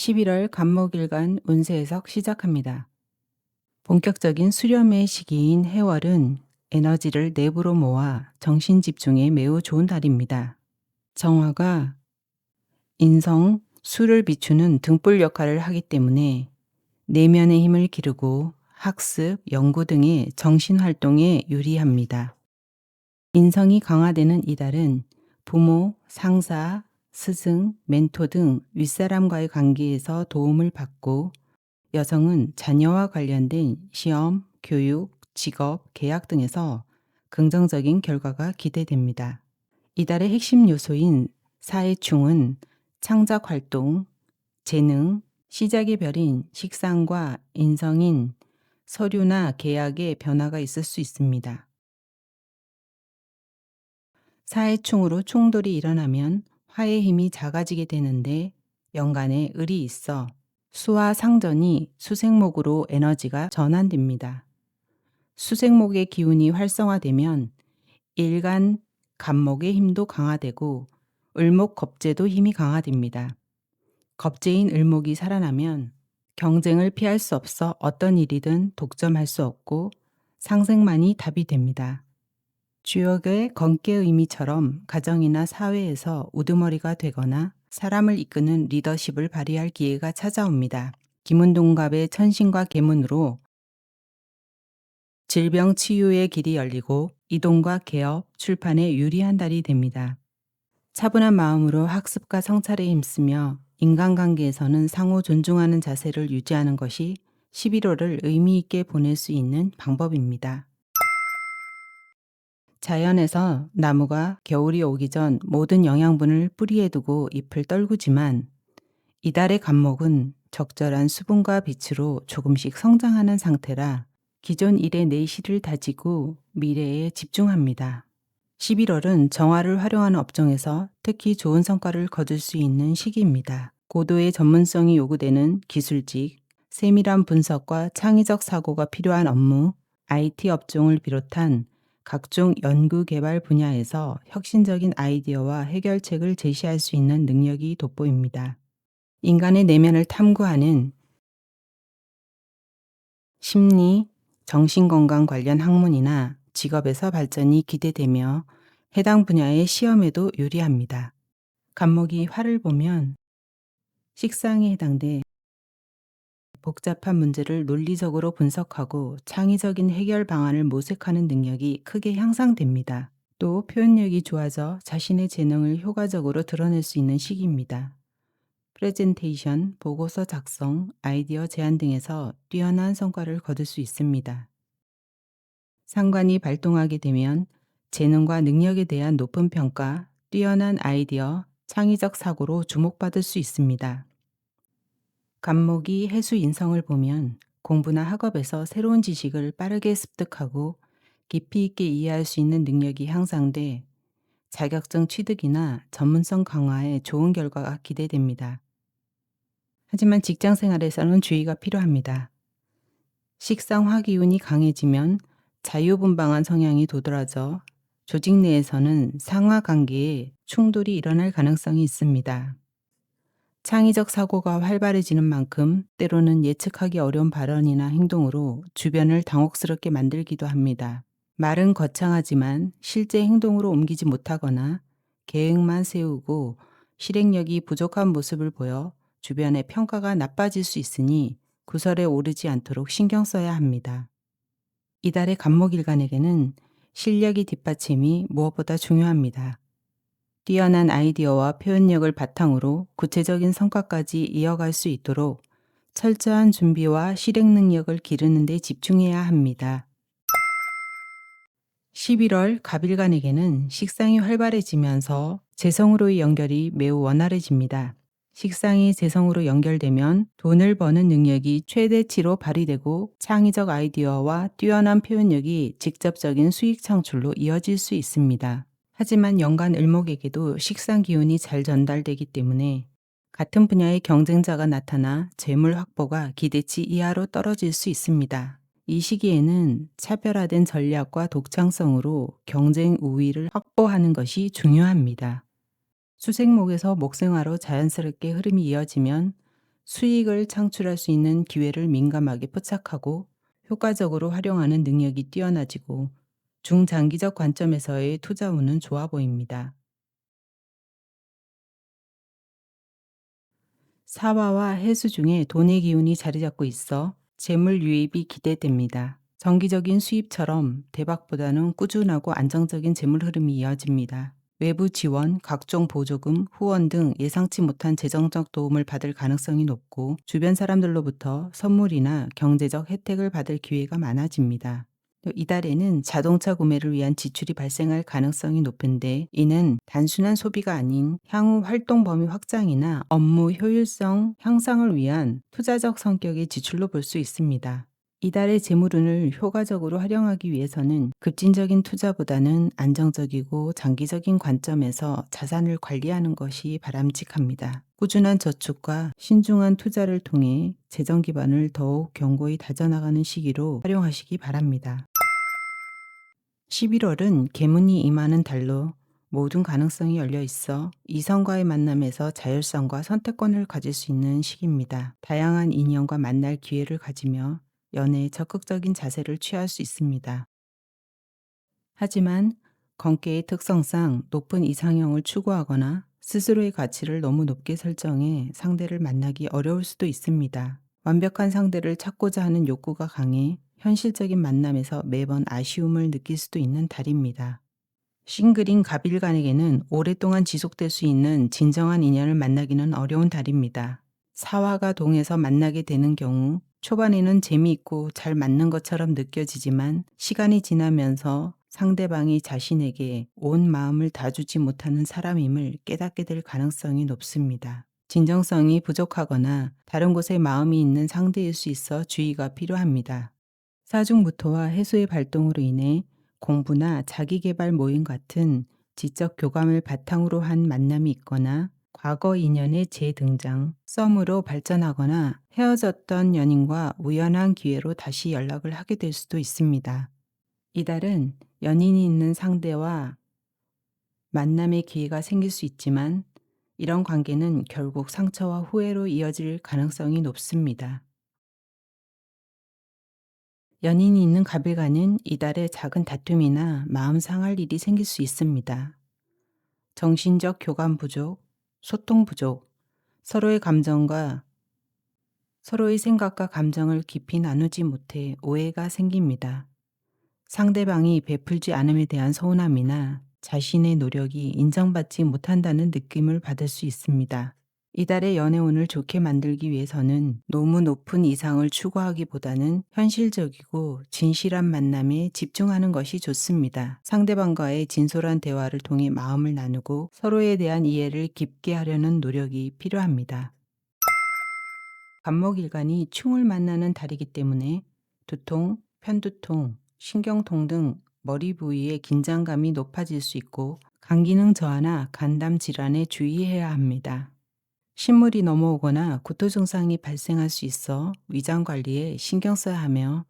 11월 간목일간 운세 해석 시작합니다. 본격적인 수렴의 시기인 해월은 에너지를 내부로 모아 정신 집중에 매우 좋은 달입니다. 정화가 인성, 수를 비추는 등불 역할을 하기 때문에 내면의 힘을 기르고 학습, 연구 등의 정신 활동에 유리합니다. 인성이 강화되는 이달은 부모, 상사, 스승, 멘토 등 윗사람과의 관계에서 도움을 받고 여성은 자녀와 관련된 시험, 교육, 직업, 계약 등에서 긍정적인 결과가 기대됩니다. 이달의 핵심 요소인 사회충은 창작 활동, 재능, 시작의 별인 식상과 인성인 서류나 계약의 변화가 있을 수 있습니다. 사회충으로 충돌이 일어나면 화의 힘이 작아지게 되는데 연간에 을이 있어 수와 상전이 수생목으로 에너지가 전환됩니다. 수생목의 기운이 활성화되면 일간 간목의 힘도 강화되고 을목 겁재도 힘이 강화됩니다. 겁재인 을목이 살아나면 경쟁을 피할 수 없어 어떤 일이든 독점할 수 없고 상생만이 답이 됩니다. 주역의 건께 의미처럼 가정이나 사회에서 우두머리가 되거나 사람을 이끄는 리더십을 발휘할 기회가 찾아옵니다. 김은동갑의 천신과 계문으로 질병 치유의 길이 열리고 이동과 개업, 출판에 유리한 달이 됩니다. 차분한 마음으로 학습과 성찰에 힘쓰며 인간관계에서는 상호 존중하는 자세를 유지하는 것이 11월을 의미 있게 보낼 수 있는 방법입니다. 자연에서 나무가 겨울이 오기 전 모든 영양분을 뿌리에 두고 잎을 떨구지만 이달의 감목은 적절한 수분과 빛으로 조금씩 성장하는 상태라 기존 일의 내실을 다지고 미래에 집중합니다. 11월은 정화를 활용하는 업종에서 특히 좋은 성과를 거둘 수 있는 시기입니다. 고도의 전문성이 요구되는 기술직, 세밀한 분석과 창의적 사고가 필요한 업무, IT 업종을 비롯한 각종 연구 개발 분야에서 혁신적인 아이디어와 해결책을 제시할 수 있는 능력이 돋보입니다. 인간의 내면을 탐구하는 심리, 정신건강 관련 학문이나 직업에서 발전이 기대되며 해당 분야의 시험에도 유리합니다. 간목이 화를 보면 식상에 해당돼 복잡한 문제를 논리적으로 분석하고 창의적인 해결 방안을 모색하는 능력이 크게 향상됩니다. 또 표현력이 좋아져 자신의 재능을 효과적으로 드러낼 수 있는 시기입니다. 프레젠테이션, 보고서 작성, 아이디어 제안 등에서 뛰어난 성과를 거둘 수 있습니다. 상관이 발동하게 되면 재능과 능력에 대한 높은 평가, 뛰어난 아이디어, 창의적 사고로 주목받을 수 있습니다. 간목이 해수 인성을 보면 공부나 학업에서 새로운 지식을 빠르게 습득하고 깊이 있게 이해할 수 있는 능력이 향상돼 자격증 취득이나 전문성 강화에 좋은 결과가 기대됩니다. 하지만 직장 생활에서는 주의가 필요합니다. 식상 화 기운이 강해지면 자유분방한 성향이 도드라져 조직 내에서는 상하 관계에 충돌이 일어날 가능성이 있습니다. 창의적 사고가 활발해지는 만큼 때로는 예측하기 어려운 발언이나 행동으로 주변을 당혹스럽게 만들기도 합니다. 말은 거창하지만 실제 행동으로 옮기지 못하거나 계획만 세우고 실행력이 부족한 모습을 보여 주변의 평가가 나빠질 수 있으니 구설에 오르지 않도록 신경 써야 합니다. 이달의 간목일간에게는 실력이 뒷받침이 무엇보다 중요합니다. 뛰어난 아이디어와 표현력을 바탕으로 구체적인 성과까지 이어갈 수 있도록 철저한 준비와 실행 능력을 기르는 데 집중해야 합니다. 11월 갑일간에게는 식상이 활발해지면서 재성으로의 연결이 매우 원활해집니다. 식상이 재성으로 연결되면 돈을 버는 능력이 최대치로 발휘되고 창의적 아이디어와 뛰어난 표현력이 직접적인 수익 창출로 이어질 수 있습니다. 하지만 연간 을목에게도 식상 기운이 잘 전달되기 때문에 같은 분야의 경쟁자가 나타나 재물 확보가 기대치 이하로 떨어질 수 있습니다. 이 시기에는 차별화된 전략과 독창성으로 경쟁 우위를 확보하는 것이 중요합니다. 수생목에서 목생화로 자연스럽게 흐름이 이어지면 수익을 창출할 수 있는 기회를 민감하게 포착하고 효과적으로 활용하는 능력이 뛰어나지고 중장기적 관점에서의 투자 운은 좋아 보입니다. 사화와 해수 중에 돈의 기운이 자리 잡고 있어 재물 유입이 기대됩니다. 정기적인 수입처럼 대박보다는 꾸준하고 안정적인 재물 흐름이 이어집니다. 외부 지원, 각종 보조금, 후원 등 예상치 못한 재정적 도움을 받을 가능성이 높고 주변 사람들로부터 선물이나 경제적 혜택을 받을 기회가 많아집니다. 이달에는 자동차 구매를 위한 지출이 발생할 가능성이 높은데 이는 단순한 소비가 아닌 향후 활동 범위 확장이나 업무 효율성 향상을 위한 투자적 성격의 지출로 볼 수 있습니다. 이달의 재물운을 효과적으로 활용하기 위해서는 급진적인 투자보다는 안정적이고 장기적인 관점에서 자산을 관리하는 것이 바람직합니다. 꾸준한 저축과 신중한 투자를 통해 재정 기반을 더욱 견고히 다져나가는 시기로 활용하시기 바랍니다. 11월은 개문이 임하는 달로 모든 가능성이 열려 있어 이성과의 만남에서 자율성과 선택권을 가질 수 있는 시기입니다. 다양한 인연과 만날 기회를 가지며 연애에 적극적인 자세를 취할 수 있습니다. 하지만 건계의 특성상 높은 이상형을 추구하거나 스스로의 가치를 너무 높게 설정해 상대를 만나기 어려울 수도 있습니다. 완벽한 상대를 찾고자 하는 욕구가 강해 현실적인 만남에서 매번 아쉬움을 느낄 수도 있는 달입니다. 싱글인 가빌간에게는 오랫동안 지속될 수 있는 진정한 인연을 만나기는 어려운 달입니다. 사화가 동해서 만나게 되는 경우 초반에는 재미있고 잘 맞는 것처럼 느껴지지만 시간이 지나면서 상대방이 자신에게 온 마음을 다주지 못하는 사람임을 깨닫게 될 가능성이 높습니다. 진정성이 부족하거나 다른 곳에 마음이 있는 상대일 수 있어 주의가 필요합니다. 사중무토와 해수의 발동으로 인해 공부나 자기개발 모임 같은 지적 교감을 바탕으로 한 만남이 있거나 과거 인연의 재등장, 썸으로 발전하거나 헤어졌던 연인과 우연한 기회로 다시 연락을 하게 될 수도 있습니다. 이달은 연인이 있는 상대와 만남의 기회가 생길 수 있지만 이런 관계는 결국 상처와 후회로 이어질 가능성이 높습니다. 연인이 있는 가빌가는 이달에 작은 다툼이나 마음 상할 일이 생길 수 있습니다. 정신적 교감 부족, 소통 부족, 서로의 감정과 서로의 생각과 감정을 깊이 나누지 못해 오해가 생깁니다. 상대방이 베풀지 않음에 대한 서운함이나 자신의 노력이 인정받지 못한다는 느낌을 받을 수 있습니다. 이달의 연애운을 좋게 만들기 위해서는 너무 높은 이상을 추구하기보다는 현실적이고 진실한 만남에 집중하는 것이 좋습니다. 상대방과의 진솔한 대화를 통해 마음을 나누고 서로에 대한 이해를 깊게 하려는 노력이 필요합니다. 간목일간이 충을 만나는 달이기 때문에 두통, 편두통, 신경통 등 머리 부위의 긴장감이 높아질 수 있고 간 기능 저하나 간담 질환에 주의해야 합니다. 신물이 넘어오거나 구토 증상이 발생할 수 있어 위장 관리에 신경 써야 하며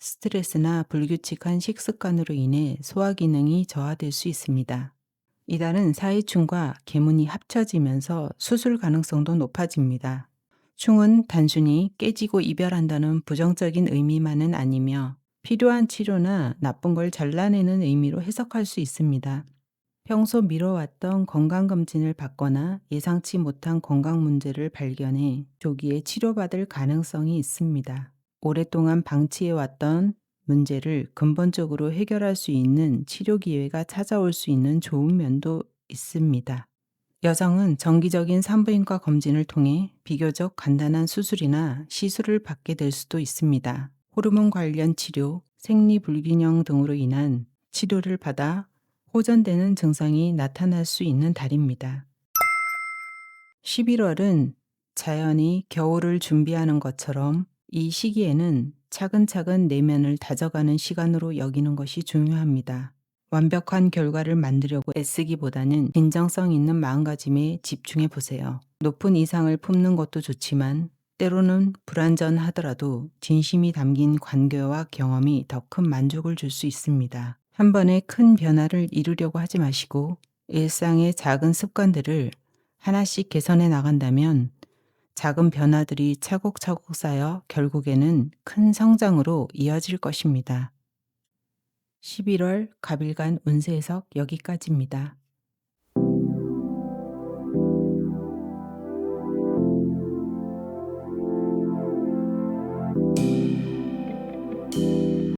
스트레스나 불규칙한 식습관으로 인해 소화 기능이 저하될 수 있습니다. 이달은 사이충과 개문이 합쳐지면서 수술 가능성도 높아집니다. 충은 단순히 깨지고 이별한다는 부정적인 의미만은 아니며 필요한 치료나 나쁜 걸 잘라내는 의미로 해석할 수 있습니다. 평소 미뤄왔던 건강검진을 받거나 예상치 못한 건강 문제를 발견해 조기에 치료받을 가능성이 있습니다. 오랫동안 방치해왔던 문제를 근본적으로 해결할 수 있는 치료 기회가 찾아올 수 있는 좋은 면도 있습니다. 여성은 정기적인 산부인과 검진을 통해 비교적 간단한 수술이나 시술을 받게 될 수도 있습니다. 호르몬 관련 치료, 생리 불균형 등으로 인한 치료를 받아 호전되는 증상이 나타날 수 있는 달입니다. 11월은 자연이 겨울을 준비하는 것처럼 이 시기에는 차근차근 내면을 다져가는 시간으로 여기는 것이 중요합니다. 완벽한 결과를 만들려고 애쓰기보다는 진정성 있는 마음가짐에 집중해 보세요. 높은 이상을 품는 것도 좋지만 때로는 불완전하더라도 진심이 담긴 관계와 경험이 더 큰 만족을 줄 수 있습니다. 한 번에 큰 변화를 이루려고 하지 마시고 일상의 작은 습관들을 하나씩 개선해 나간다면 작은 변화들이 차곡차곡 쌓여 결국에는 큰 성장으로 이어질 것입니다. 11월 갑일간 운세 해석 여기까지입니다.